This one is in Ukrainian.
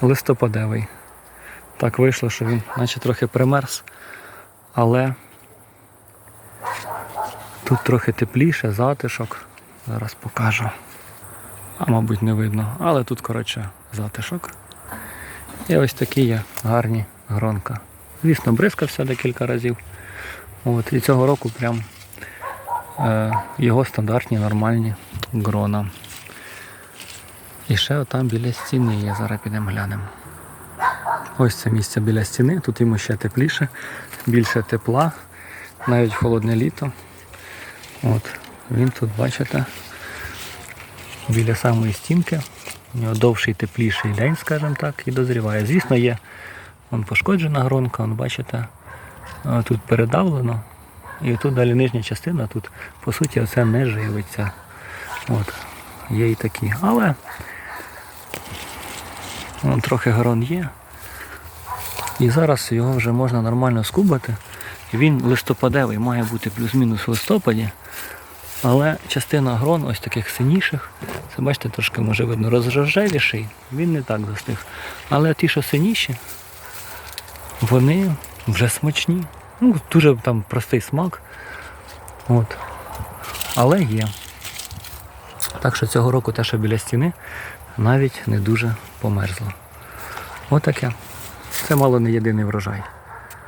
листопадевий. Так вийшло, що він наче трохи примерз, але тут трохи тепліше, затишок. Зараз покажу. А мабуть не видно. Але тут, коротше, затишок. І ось такі є гарні гронка. Звісно, бризкався декілька разів. От, і цього року прям е, його стандартні нормальні грона. І ще отам біля стіни є, зараз підемо глянемо. Ось це місце біля стіни, тут йому ще тепліше, більше тепла, навіть холодне літо. От, він тут, бачите, біля самої стінки. У нього довший тепліший день, скажімо так, і дозріває. Звісно, є вон пошкоджена гронка, вон, бачите, тут передавлено. І тут далі нижня частина, тут по суті оце не живиться. От, є і такі. Але вон, трохи грон є. І зараз його вже можна нормально скубати. Він листопадевий має бути плюс-мінус в листопаді. Але частина грон, ось таких синіших, це бачите, трошки може видно розрожевіший, він не так застиг. Але ті, що синіші, вони вже смачні. Ну, дуже там простий смак. От. Але є. Так що цього року те, що біля стіни, навіть не дуже померзло. Отаке. Це мало не єдиний врожай.